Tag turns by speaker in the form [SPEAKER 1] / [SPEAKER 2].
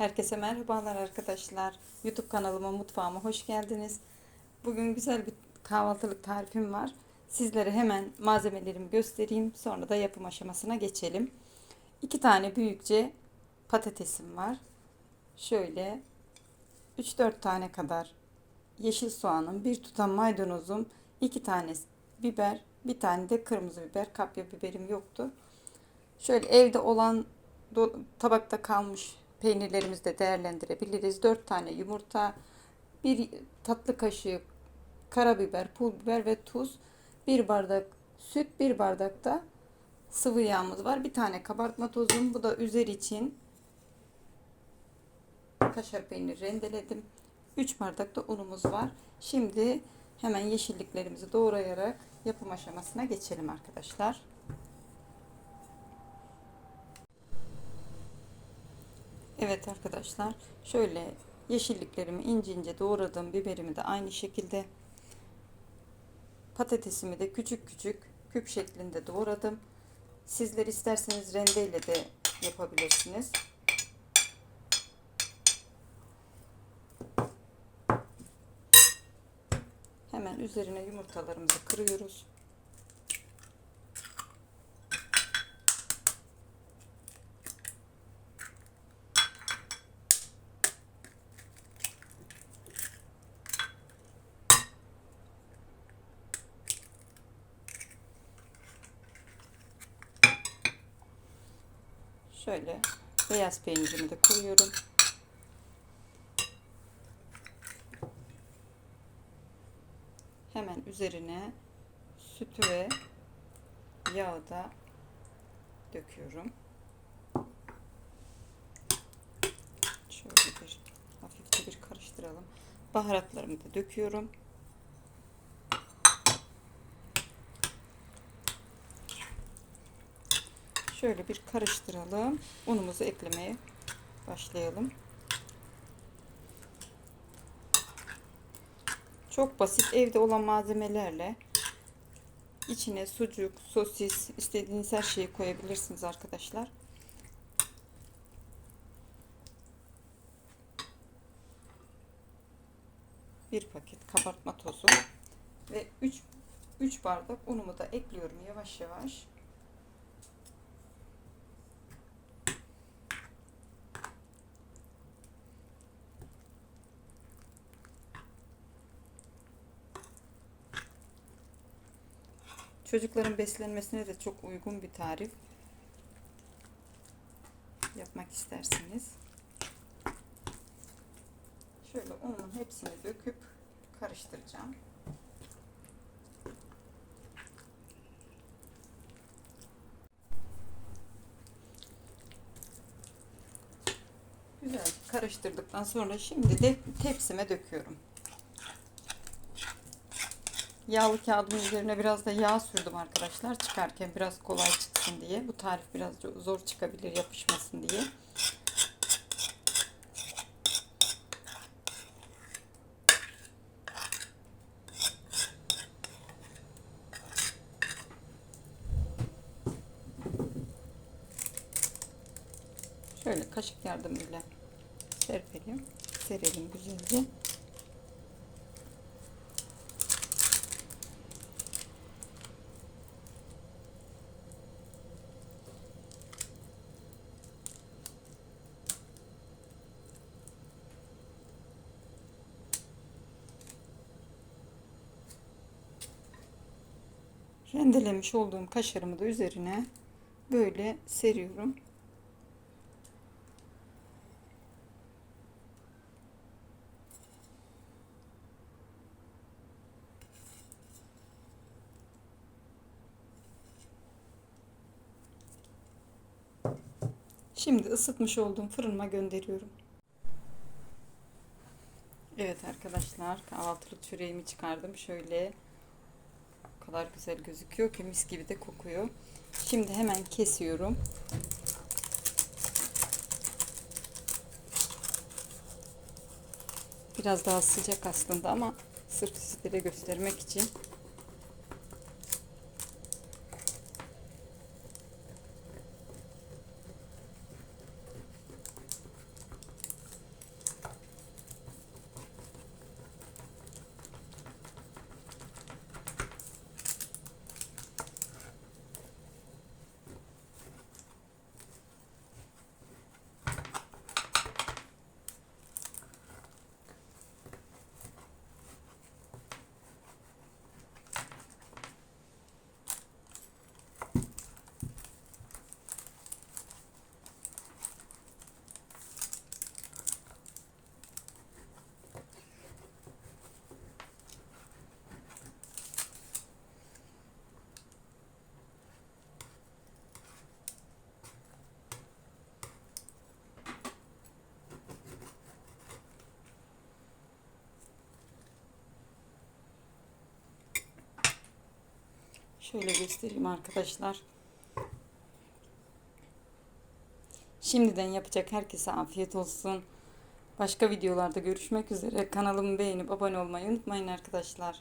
[SPEAKER 1] Herkese merhabalar arkadaşlar. YouTube kanalıma, mutfağıma hoş geldiniz. Bugün güzel bir kahvaltılık tarifim var. Sizlere hemen malzemelerimi göstereyim. Sonra da yapım aşamasına geçelim. İki tane büyükçe patatesim var. Şöyle 3-4 tane kadar yeşil soğanım, bir tutam maydanozum, iki tane biber, bir tane de kırmızı biber, kapya biberim yoktu. Şöyle evde olan tabakta kalmış peynirlerimizi de değerlendirebiliriz. 4 tane yumurta, bir tatlı kaşığı karabiber, pul biber ve tuz, bir bardak süt, bir bardak da sıvı yağımız var. Bir tane kabartma tozum. Bu da üzeri için kaşar peynir rendeledim. 3 bardak da unumuz var. Şimdi hemen yeşilliklerimizi doğrayarak yapım aşamasına geçelim arkadaşlar. Evet arkadaşlar şöyle yeşilliklerimi ince ince doğradım biberimi de aynı şekilde patatesimi de küçük küçük küp şeklinde doğradım. Sizler isterseniz rendeyle de yapabilirsiniz. Hemen üzerine yumurtalarımızı kırıyoruz Şöyle beyaz peynirimi de koyuyorum. Hemen üzerine sütü ve yağı da döküyorum. Şöyle bir hafifçe bir karıştıralım. Baharatlarımı da döküyorum. Şöyle bir karıştıralım. Unumuzu eklemeye başlayalım. Çok basit evde olan malzemelerle içine sucuk, sosis, istediğiniz her şeyi koyabilirsiniz arkadaşlar. Bir paket kabartma tozu ve 3 3 bardak unumu da ekliyorum yavaş yavaş. Çocukların beslenmesine de çok uygun bir tarif. Yapmak isterseniz. Şöyle unun hepsini döküp karıştıracağım. Güzel karıştırdıktan sonra şimdi de tepsime döküyorum. Yağlı kağıdın üzerine biraz da yağ sürdüm arkadaşlar. Çıkarken biraz kolay çıksın diye. Bu tarif biraz zor çıkabilir yapışmasın diye. Şöyle kaşık yardımıyla serpelim. Serelim güzelce. Rendelemiş olduğum kaşarımı da üzerine böyle seriyorum. Şimdi ısıtmış olduğum fırınıma gönderiyorum. Evet arkadaşlar kahvaltılık çöreğimi çıkardım. Şöyle kadar güzel gözüküyor ki mis gibi de kokuyor. Şimdi hemen kesiyorum. Biraz daha sıcak aslında ama sırf sizlere göstermek için Şöyle göstereyim arkadaşlar. Şimdiden yapacak herkese afiyet olsun. Başka videolarda görüşmek üzere. Kanalımı beğenip abone olmayı unutmayın arkadaşlar.